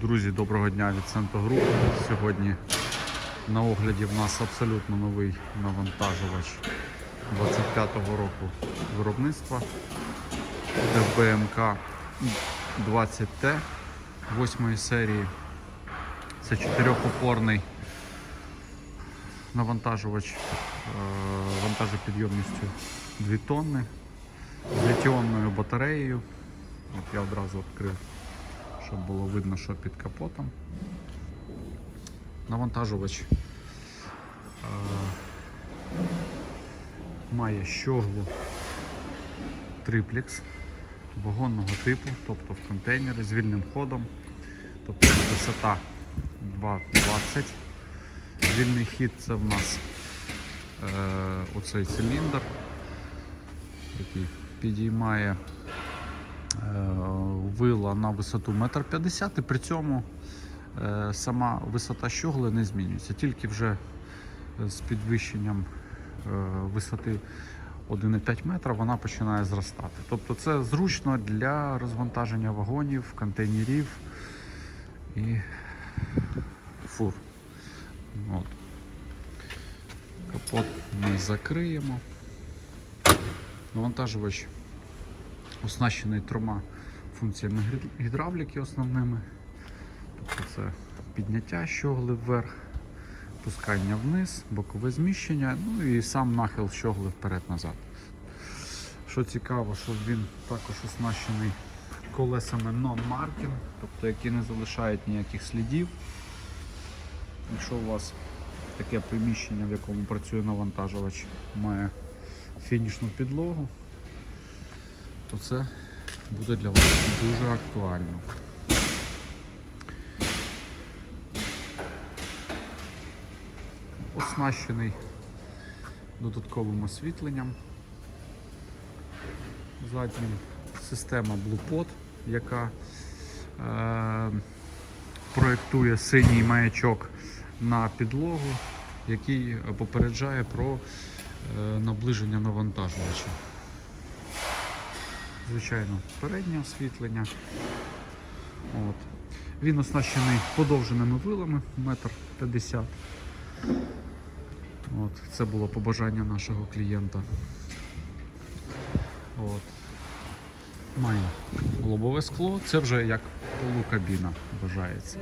Друзі, доброго дня від Центро Груп. Сьогодні на огляді в нас абсолютно новий навантажувач 25-го року виробництва ДБМК 20Т 8 серії. Це чотирьохопорний навантажувач е, вантажопідйомністю 2 тонни з літіонною батареєю. От я одразу відкрив, щоб було видно, що під капотом. Навантажувач е, має щоглу триплекс вагонного типу, тобто в контейнері з вільним ходом, тобто висота 2,20. Вільний хід це в нас е, оцей циліндр, який підіймає вила на висоту 1,50 м і при цьому е, сама висота щогли не змінюється, тільки вже з підвищенням е, висоти 1,5 метра вона починає зростати. Тобто це зручно для розвантаження вагонів, контейнерів і фур. От. Капот ми закриємо. Навантажувач оснащений трьома функціями гідравліки основними. Тобто це підняття щогли вверх, пускання вниз, бокове зміщення, ну і сам нахил щогли вперед-назад. Що цікаво, що він також оснащений колесами non-marking, тобто які не залишають ніяких слідів. Якщо у вас таке приміщення, в якому працює навантажувач, має фінішну підлогу, то це буде для вас дуже актуально. Оснащений додатковим освітленням. Заднім система BluePod, яка е, проєктує синій маячок на підлогу, який попереджає про е, наближення навантажувача. Звичайно, переднє освітлення. От. Він оснащений подовженими вилами 1,50 м. От. Це було побажання нашого клієнта. От. Має лобове скло, це вже як полукабіна вважається.